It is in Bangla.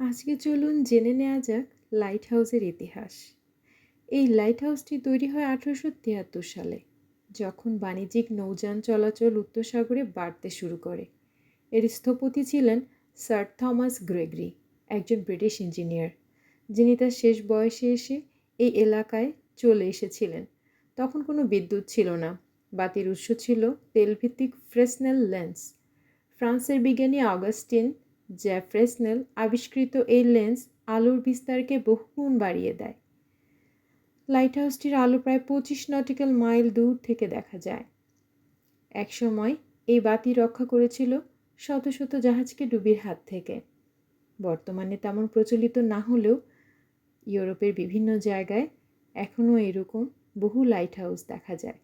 আজকে চলুন জেনে নেওয়া যাক লাইট হাউসের ইতিহাস। এই লাইট হাউসটি তৈরি হয় আঠারোশো তিয়াত্তর সালে, যখন বাণিজ্যিক নৌযান চলাচল উত্তর সাগরে বাড়তে শুরু করে। এর স্থপতি ছিলেন স্যার থমাস গ্রেগরি, একজন ব্রিটিশ ইঞ্জিনিয়ার, যিনি তার শেষ বয়সে এসে এই এলাকায় চলে এসেছিলেন। তখন কোনো বিদ্যুৎ ছিল না, বাতির উৎস ছিল তেলভিত্তিক ফ্রেসনেল লেন্স। ফ্রান্সের বিজ্ঞানী অগাস্টিন জ্যাফ্রেসনেল আবিষ্কৃত এই লেন্স আলোর বিস্তারকে বহুগুণ বাড়িয়ে দেয়। লাইট হাউসটির আলো প্রায় পঁচিশ নটিক্যাল মাইল দূর থেকে দেখা যায়। একসময় এই বাতি রক্ষা করেছিল শত শত জাহাজকে ডুবির হাত থেকে। বর্তমানে তেমন প্রচলিত না হলেও ইউরোপের বিভিন্ন জায়গায় এখনও এরকম বহু লাইট হাউস দেখা যায়।